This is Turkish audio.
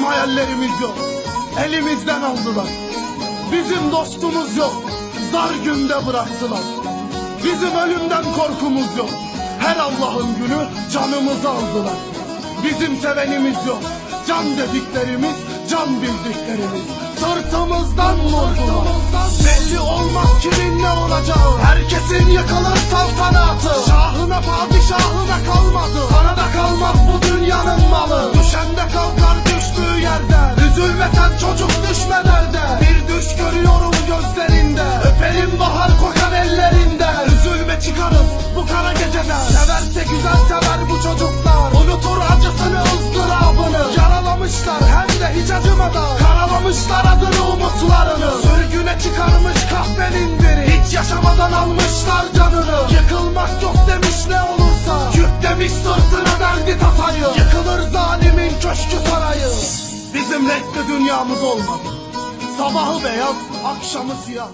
Bizim hayallerimiz yok. Elimizden aldılar. Bizim dostumuz yok. Dar günde bıraktılar. Bizim ölümden korkumuz yok. Her Allah'ın günü canımızı aldılar. Bizim sevenimiz yok. Can dediklerimiz, can bildiklerimiz. Sırtımızdan vurdular. Belli olmaz kimin ne olacağı. Herkesin yıkılır Üzülme çocuk düşme derde. Bir düş görüyorum gözlerinde. Öperim bahar kokan ellerinde. Üzülme çıkarız bu kara geceden. Severse güzel sever bu çocuklar. Unutur acısını ızdırabını. Yaralamışlar hem de hiç acımadan. Karalamışlar adını umutlarını. Sürgüne çıkarmış kahvenin biri. Hiç yaşamadan almışlar canını. Yıkılmak yok demiş ne olursa. Yük demiş sırtına Renkli dünyamız olmadı. Sabahı beyaz, akşamı siyah.